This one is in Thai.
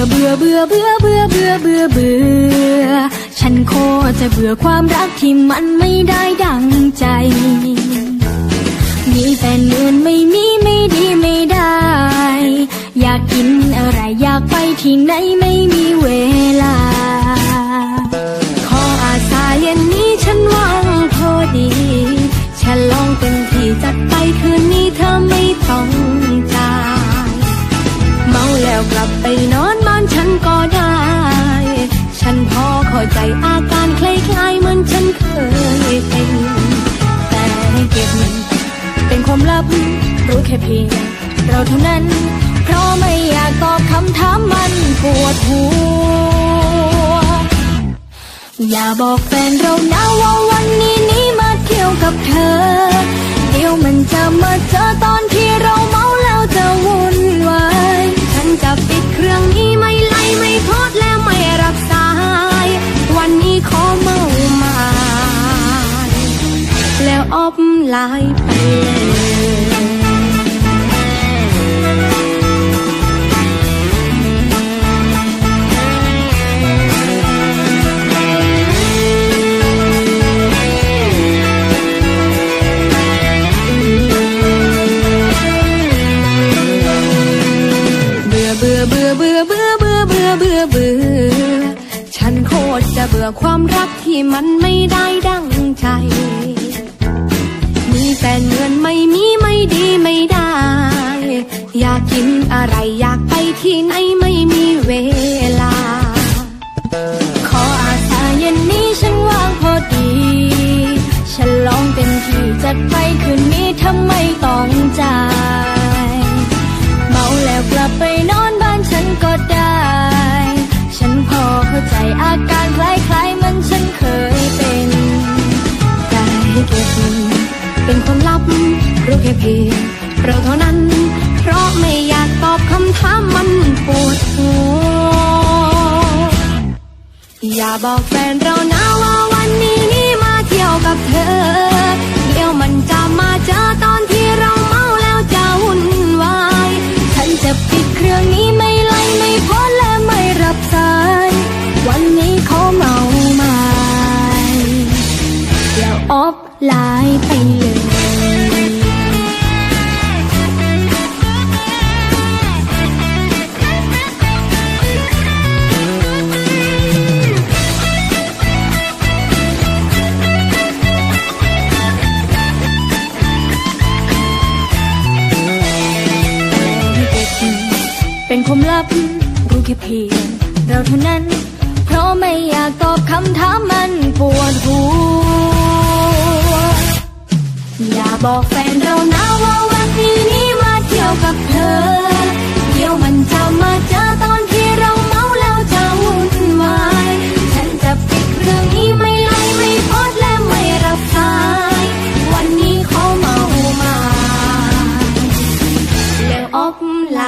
อเบื่อเบื่อเบื่อเบื่อเบื่อเบื่อเบื่อ ฉันโคจะเบื่อความรักที่มันไม่ได้ดังใจ มีแฟนเดือนไม่มีไม่ดีไม่ได้ อยากกินอะไรอยากไปที่ไหนไม่มีเวล ใจอาการคล้ายๆเหมือนฉันเคยเป็นแต่เก็บเป็นความลับรู้แค่เพียงเราเท่านั้น เพราะไม่อยากตอบคำถามมันปวดหัว อย่าบอกแฟนเรานะว่าวันนี้นี้มาเที่ยวกับเธอ เดี๋ยวมันจะมาเจอตอนที่ บื่อเบื่อเบื่อเบื่อฉันโคตรจะเบื่อความรักที่มันไม่ได้ดังใจ แต่เงินไม่มีไม่ดีไม่ได้ อยากกินอะไรอยากไปที่ไหนไม่มีเวลา ขออาสาเย็นนี้ฉันว่างพอดี ฉันลองเต็มที่จัดไปคืนนี้ทำไมต้องจ่าย ค่เพียงเราเท่านั้น เพราะไม่อยากตอบคำถามมันปวดหัว อย่าบอกแฟนเรานะ เป็นความลับรู้แค่เพียงเราเท่านั้น เพราะไม่อยากตอบคำถามมันปวดหัว อย่าบอกแฟนเรานะว่าวันนี้นี้มาเที่ยวกับเธอ เดี๋ยวมันจะมาเจอตอนที่เราเมาแล้วจะวุ่นวาย ฉันจะปิดเรื่องนี้ไม่ไล่ไม่พอดและไม่รับสาย วันนี้เขาเมามา แล้วออฟไล